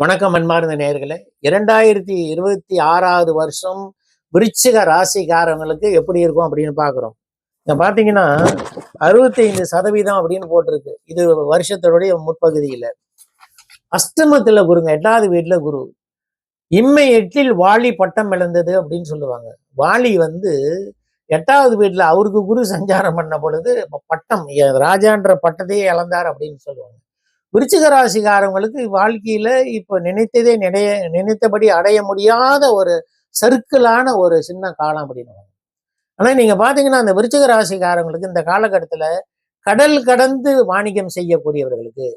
வணக்கம் அன்பார்ந்த நேயர்களே. இரண்டாயிரத்தி இருபத்தி ஆறாவது வருஷம் விருச்சிக ராசிக்காரங்களுக்கு எப்படி இருக்கும் அப்படின்னு பார்க்குறோம். இங்க பார்த்தீங்கன்னா அறுபத்தைந்து சதவீதம் அப்படின்னு போட்டிருக்கு. இது வருஷத்தினுடைய முற்பகுதியில். அஷ்டமத்துல குருங்க எட்டாவது வீட்டில் குரு. இம்மை எட்டில் வாலி பட்டம் இழந்தது அப்படின்னு சொல்லுவாங்க. வாலி வந்து எட்டாவது வீட்டில் அவருக்கு குரு சஞ்சாரம் பண்ண பொழுது பட்டம் ராஜான்ற பட்டத்தையே இழந்தார் அப்படின்னு சொல்லுவாங்க. விருச்சிக ராசிகாரங்களுக்கு வாழ்க்கையில இப்ப நினைத்ததே நினைய நினைத்தபடி அடைய முடியாத ஒரு சர்க்கிளான ஒரு சின்ன காலம் அப்படின்னு ஆனா நீங்க பாத்தீங்கன்னா அந்த விருச்சிக ராசிக்காரங்களுக்கு இந்த காலகட்டத்துல கடல் கடந்து வாணிகம் செய்யக்கூடியவர்களுக்கு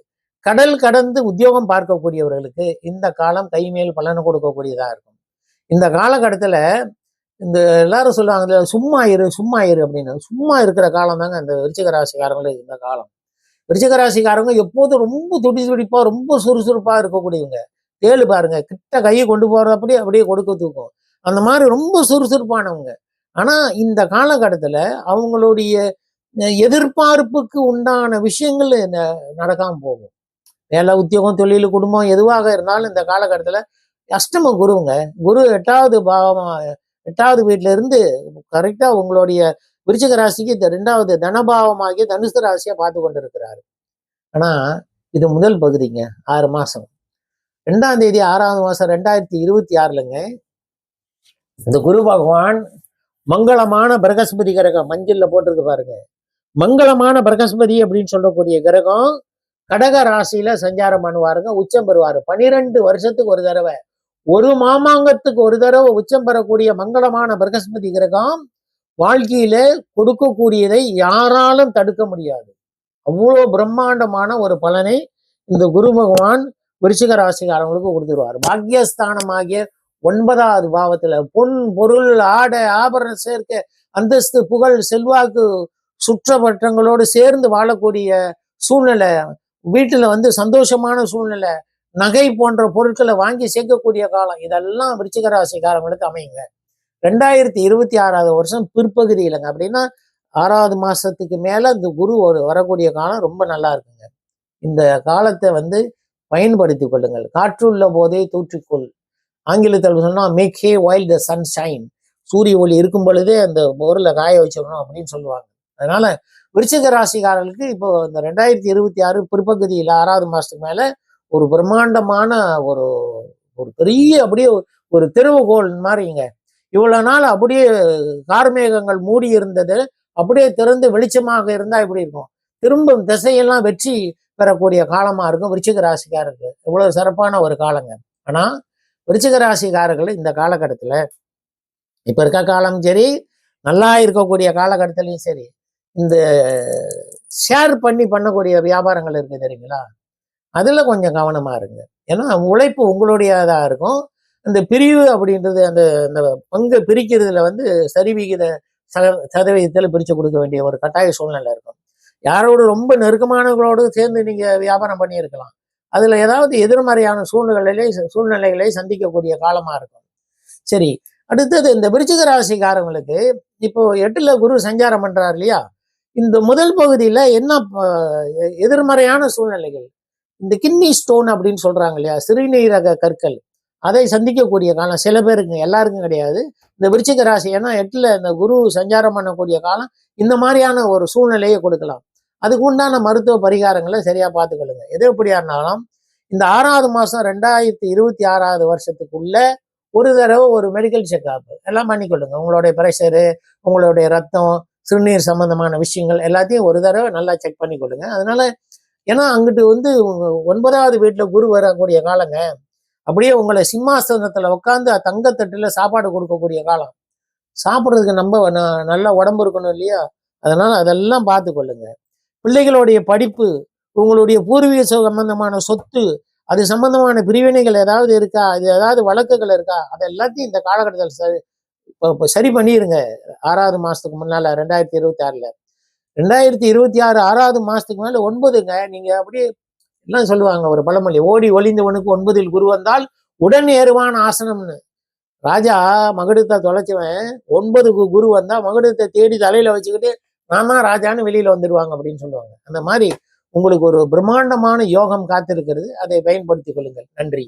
கடல் கடந்து உத்தியோகம் பார்க்கக்கூடியவர்களுக்கு இந்த காலம் கைமேல் பலன் கொடுக்கக்கூடியதா இருக்கும். இந்த காலகட்டத்துல இந்த எல்லாரும் சொல்லுவாங்க சும்மா இரு சும்மா இரு அப்படின்னு. சும்மா இருக்கிற காலம் தாங்க அந்த விருச்சிக ராசிக்காரங்களுக்கு இந்த காலம். விருச்சிக எப்போதும் ரொம்ப துடி துடிப்பாக ரொம்ப சுறுசுறுப்பா இருக்கக்கூடியவங்க. தேழு பாருங்க கிட்ட கையை கொண்டு போகிற அப்படியே அப்படியே கொடுக்க தூக்கும். அந்த மாதிரி ரொம்ப சுறுசுறுப்பானவங்க. ஆனா இந்த காலகட்டத்துல அவங்களுடைய எதிர்பார்ப்புக்கு உண்டான விஷயங்கள் நடக்காமல் போகும். வேலை உத்தியோகம் தொழில் குடும்பம் எதுவாக இருந்தாலும் இந்த காலகட்டத்துல அஷ்டம குருவுங்க குரு எட்டாவது பாவமா எட்டாவது வீட்டுல இருந்து கரெக்டா உங்களுடைய விருச்சிக ராசிக்கு இந்த ரெண்டாவது தனபாவமாகிய தனுசு ராசியை பார்த்து கொண்டிருக்கிறாரு. ஆனா இது முதல் பகுதிங்க. ஆறு மாசம். ரெண்டாம் தேதி ஆறாவது மாசம் ரெண்டாயிரத்தி இருபத்தி ஆறுலங்க. இந்த குரு பகவான் மங்களமான பிரகஸ்பதி கிரகம் மஞ்சள்ல போட்டிருக்கு பாருங்க. மங்களமான பிரகஸ்பதி அப்படின்னு சொல்லக்கூடிய கிரகம் கடக ராசியில சஞ்சாரம் பண்ணுவாருங்க உச்சம் பெறுவாரு. பனிரெண்டு வருஷத்துக்கு ஒரு தடவை. ஒரு மாமாங்கத்துக்கு ஒரு தடவை உச்சம் பெறக்கூடிய மங்களமான பிரகஸ்பதி கிரகம் வாழ்க்கையில கொடுக்கக்கூடியதை யாராலும் தடுக்க முடியாது. அவ்வளோ பிரம்மாண்டமான ஒரு பலனை இந்த குரு பகவான் விருச்சிக ராசிக்காரங்களுக்கு கொடுத்துருவார். பாக்யஸ்தானமாகிய ஒன்பதாவது பாவத்துல பொன் பொருள் ஆடை ஆபரண சேர்க்க அந்தஸ்து புகழ் செல்வாக்கு சுற்றப்பட்டங்களோடு சேர்ந்து வாழக்கூடிய சூழ்நிலை வீட்டுல வந்து சந்தோஷமான சூழ்நிலை நகை போன்ற பொருட்களை வாங்கி சேர்க்கக்கூடிய காலம் இதெல்லாம் விருச்சிக ராசிக்காரங்களுக்கு அமையுங்க. ரெண்டாயிரத்தி இருபத்தி ஆறாவது வருஷம் பிற்பகுதியிலங்க அப்படின்னா ஆறாவது மாசத்துக்கு மேல இந்த குரு ஒரு வரக்கூடிய காலம் ரொம்ப நல்லா இருக்குங்க. இந்த காலத்தை வந்து பயன்படுத்தி கொள்ளுங்கள். காற்றுள்ள போதே தூற்றிக்கொள். ஆங்கிலத்தில் சொன்னால் make hay while the sun shine சூரிய ஒளி இருக்கும் பொழுதே அந்த பொருளை காய வச்சிடணும் அப்படின்னு சொல்லுவாங்க. அதனால விருச்சிக ராசிக்காரர்களுக்கு இப்போ இந்த ரெண்டாயிரத்தி இருபத்தி ஆறு பிற்பகுதியில் ஆறாவது மாசத்துக்கு மேல ஒரு பிரம்மாண்டமான ஒரு ஒரு பெரிய அப்படியே ஒரு தெருவுகோள் மாதிரிங்க இவ்வளவு நாள் அப்படியே கார்மேகங்கள் மூடி இருந்தது அப்படியே திறந்து வெளிச்சமாக இருந்தா இப்படி இருக்கும்? திரும்பும் திசையெல்லாம் வெற்றி பெறக்கூடிய காலமா இருக்கும் விருச்சிக ராசிக்காரருக்கு. இவ்வளவு சிறப்பான ஒரு காலங்க. ஆனா விருச்சிக ராசிக்காரர்கள் இந்த காலகட்டத்துல இப்ப இருக்க காலம் சரி நல்லா இருக்கக்கூடிய காலகட்டத்திலையும் சரி இந்த ஷேர் பண்ணி பண்ணக்கூடிய வியாபாரங்கள் இருக்கு தெரியுங்களா? அதுல கொஞ்சம் கவனமா இருங்க. ஏன்னா உழைப்பு உங்களுடையதா இருக்கும். இந்த பிரிவு அப்படின்றது அந்த அந்த பங்கு பிரிக்கிறதுல வந்து சரிவிகித சத சதவீதத்தில் பிரித்து கொடுக்க வேண்டிய ஒரு கட்டாய சூழ்நிலை இருக்கும். யாரோடு ரொம்ப நெருக்கமானவர்களோடு சேர்ந்து நீங்க வியாபாரம் பண்ணியிருக்கலாம். அதில் ஏதாவது எதிர்மறையான சூழ்நிலைகளை சூழ்நிலைகளை சந்திக்கக்கூடிய காலமா இருக்கும். சரி அடுத்தது இந்த விருச்சிக ராசிக்காரங்களுக்கு இப்போ எட்டுல குரு சஞ்சாரம் பண்றாரு இல்லையா? இந்த முதல் பகுதியில என்ன எதிர்மறையான சூழ்நிலைகள்? இந்த கிட்னி ஸ்டோன் அப்படின்னு சொல்றாங்க இல்லையா? சிறுநீரக கற்கள். அதை சந்திக்கக்கூடிய காலம். சில பேருக்கு எல்லாருக்கும் கிடையாது. இந்த விருச்சிக ராசி ஏன்னா எட்டில் இந்த குரு சஞ்சாரம் பண்ணக்கூடிய காலம் இந்த மாதிரியான ஒரு சூழ்நிலையை கொடுக்கலாம். அதுக்கு உண்டான மருத்துவ பரிகாரங்களை சரியா பார்த்துக்கொள்ளுங்க. எது எப்படியா இருந்தாலும் இந்த ஆறாவது மாசம் ரெண்டாயிரத்தி இருபத்தி ஆறாவது வருஷத்துக்குள்ள ஒரு தடவை ஒரு மெடிக்கல் செக்அப் எல்லாம் பண்ணிக்கொள்ளுங்க. உங்களுடைய ப்ரெஷரு உங்களுடைய ரத்தம் சிறுநீர் சம்பந்தமான விஷயங்கள் எல்லாத்தையும் ஒரு தடவை நல்லா செக் பண்ணிக்கொள்ளுங்க. அதனால ஏன்னா அங்கிட்டு வந்து ஒன்பதாவது வீட்டில் குரு வரக்கூடிய காலங்க. அப்படியே உங்களை சிம்மாசனத்துல உட்காந்து தங்கத்தட்டில் சாப்பாடு கொடுக்கக்கூடிய காலம். சாப்பிட்றதுக்கு நம்ம நல்ல உடம்பு இருக்கணும் இல்லையா? அதனால அதெல்லாம் பார்த்து கொள்ளுங்க பிள்ளைகளுடைய படிப்பு உங்களுடைய பூர்வீக சம்பந்தமான சொத்து அது சம்பந்தமான பிரிவினைகள் ஏதாவது இருக்கா? அது ஏதாவது வழக்குகள் இருக்கா? அது எல்லாத்தையும் இந்த காலகட்டத்தில் சரி இப்போ சரி பண்ணிடுங்க ஆறாவது மாசத்துக்கு முன்னால ரெண்டாயிரத்தி இருபத்தி ஆறுல. ரெண்டாயிரத்தி இருபத்தி ஆறு ஆறாவது மாசத்துக்கு மேலே ஒன்பதுங்க. நீங்க அப்படியே எல்லாம் சொல்லுவாங்க ஒரு பழமொழி. ஓடி ஒளிந்தவனுக்கு ஒன்பதில் குரு வந்தால் உடன் ஏறுவான் ஆசனம்னு. ராஜா மகுடத்தை தொலைச்சவன் ஒன்பது குரு வந்தா மகுடத்தை தேடி தலையில வச்சுக்கிட்டு நான் தான் ராஜான்னு வெளியில வந்துடுவாங்க அப்படின்னு சொல்லுவாங்க. அந்த மாதிரி உங்களுக்கு ஒரு பிரம்மாண்டமான யோகம் காத்திருக்கிறது. அதை பயன்படுத்திக் கொள்ளுங்கள். நன்றி.